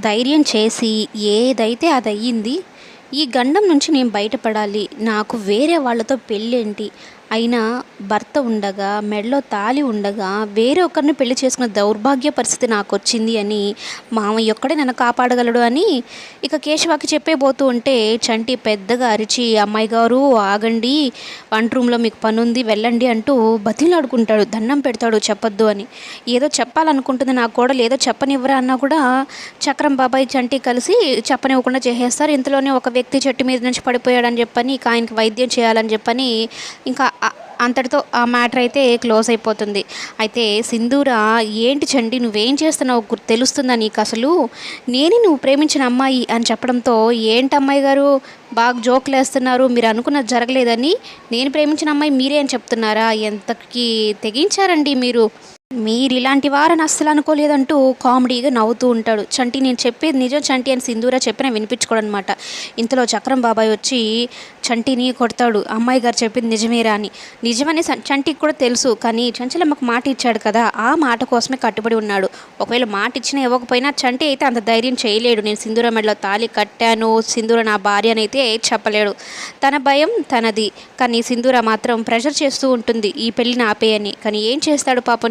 ధైర్యం చేసి ఏదైతే అది అయ్యింది ఈ గండం నుంచి నేను బయటపడాలి. నాకు వేరే వాళ్ళతో పెళ్ళేంటి? అయినా భర్త ఉండగా మెడలో తాళి ఉండగా వేరే ఒకరిని పెళ్ళి చేసుకున్న దౌర్భాగ్య పరిస్థితి నాకు వచ్చింది అని మామయ్య ఒక్కడే నన్ను కాపాడగలడు అని ఇక కేశవాకి చెప్పేబోతూ ఉంటే చంటి పెద్దగా అరిచి అమ్మాయి గారు ఆగండి వంట రూమ్లో మీకు పని ఉంది వెళ్ళండి అంటూ బతిలాడుకుంటాడు దండం పెడతాడు చెప్పొద్దు అని. ఏదో చెప్పాలనుకుంటుంది నాకు కూడా ఏదో చెప్పనివ్వరా అన్నా కూడా చక్రం బాబాయ్ చంటి కలిసి చెప్పనివ్వకుండా చేసేస్తారు. ఇంతలోనే ఒక వ్యక్తి చెట్టు మీద నుంచి పడిపోయాడని చెప్పని ఇక ఆయనకి వైద్యం చేయాలని చెప్పని ఇంకా అంతటితో ఆ మ్యాటర్ అయితే క్లోజ్ అయిపోతుంది. అయితే సింధూర ఏంటి చండి? నువ్వేం చేస్తున్నావు గుర్తు తెలుస్తుందా నీకు అసలు? నేనే నువ్వు ప్రేమించిన అమ్మాయి అని చెప్పడంతో ఏంటి అమ్మాయి గారు? బాగా జోకులు వేస్తున్నారు మీరు అనుకున్నది జరగలేదని నేను ప్రేమించిన అమ్మాయి మీరే అని చెప్తున్నారా? ఎంతకి తెగించారండి మీరు? మీరు ఇలాంటి వారని అస్సలు అనుకోలేదంటూ కామెడీగా నవ్వుతూ ఉంటాడు. చంటి నేను చెప్పేది నిజం చంటి అని సింధూర చెప్పిన వినిపించుకోడు అనమాట ఇంతలో చక్రం బాబాయ్ వచ్చి చంటిని కొడతాడు. అమ్మాయి గారు చెప్పింది నిజమేరా అని. నిజమని చంటికి కూడా తెలుసు కానీ చంచలమ్మకు మాట ఇచ్చాడు కదా ఆ మాట కోసమే కట్టుబడి ఉన్నాడు. ఒకవేళ మాట ఇచ్చినా ఇవ్వకపోయినా చంటి అయితే అంత ధైర్యం చేయలేడు. నేను సింధూర మెడలో తాళి కట్టాను సింధూర నా భార్య అని అయితే చెప్పలేడు. తన భయం తనది కానీ సింధూర మాత్రం ప్రెషర్ చేస్తూ ఉంటుంది. ఈ పెళ్ళిని ఆపేయని కానీ ఏం చేస్తాడు పాపం